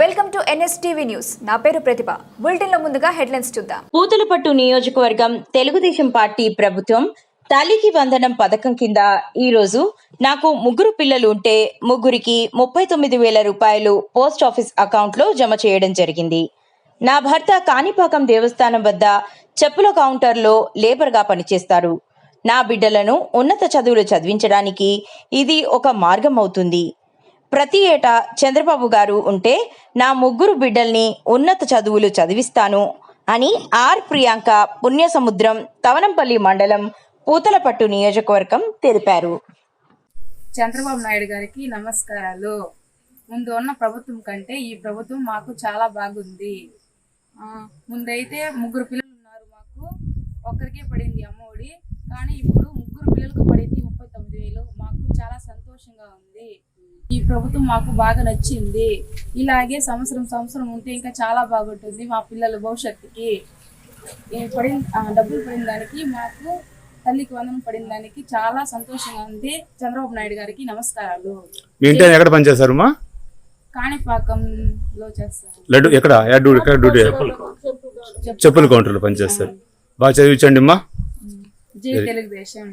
Welcome to NSTV news. నా పేరు ప్రతిభ. బులెటిన్లో ముందుగా హెడ్లైన్స్ చూద్దాం. పూతలపట్టు నియోజకవర్గం తెలుగుదేశం పార్టీ ప్రభుత్వం తల్లికి వందనం పథకం కింద ఈరోజు నాకు ముగ్గురు పిల్లలు ఉంటే ముగ్గురికి ముప్పై తొమ్మిది వేల రూపాయలు పోస్ట్ ఆఫీస్ అకౌంట్లో జమ చేయడం జరిగింది. నా భర్త కాణిపాకం దేవస్థానం వద్ద చెప్పుల కౌంటర్లో లేబర్గా పనిచేస్తారు. నా బిడ్డలను ఉన్నత చదువులు చదివించడానికి ఇది ఒక మార్గం అవుతుంది. ప్రతి ఏటా చంద్రబాబు గారు ఉంటే నా ముగ్గురు బిడ్డల్ని ఉన్నత చదువులు చదివిస్తాను అని ఆర్ ప్రియాంక పుణ్యసముద్రం తవనంపల్లి మండలం పూతలపట్టు నియోజకవర్గం తెలిపారు. చంద్రబాబు నాయుడు గారికి నమస్కారాలు. ముందు ఉన్న ప్రభుత్వం కంటే ఈ ప్రభుత్వం మాకు చాలా బాగుంది. ముందైతే ముగ్గురు పిల్లలు ఉన్నారు మాకు. ఒక్కరికే పడింది అమ్మఒడి. కానీ ఇప్పుడు ముగ్గురు పిల్లలకు పడింది ముప్పై తొమ్మిది వేలు. మాకు చాలా సంతోషంగా ఉంది. ఈ ప్రభుత్వం మాకు బాగా నచ్చింది. ఇలాగే సంవత్సరం సంవత్సరం ఉంటే ఇంకా చాలా బాగుంటుంది మా పిల్లల భవిష్యత్తుకి. ఈ పడిన డబ్బులు పడిన దానికి మాకు తల్లికి వందనం పడిన దానికి చాలా సంతోషంగా ఉంది. చంద్రబాబు నాయుడు గారికి నమస్కారాలు. ఎక్కడ పనిచేస్తారు మా కాణిపాకంలో చేస్తారు. లడ్డు ఎక్కడ? డ్యూటీ ఎక్కడ డ్యూటీ? చెప్పుల కౌంటర్లో పనిచేస్తారు. బాగా చదివించండి అమ్మా. జై. తెలుగుదేశం.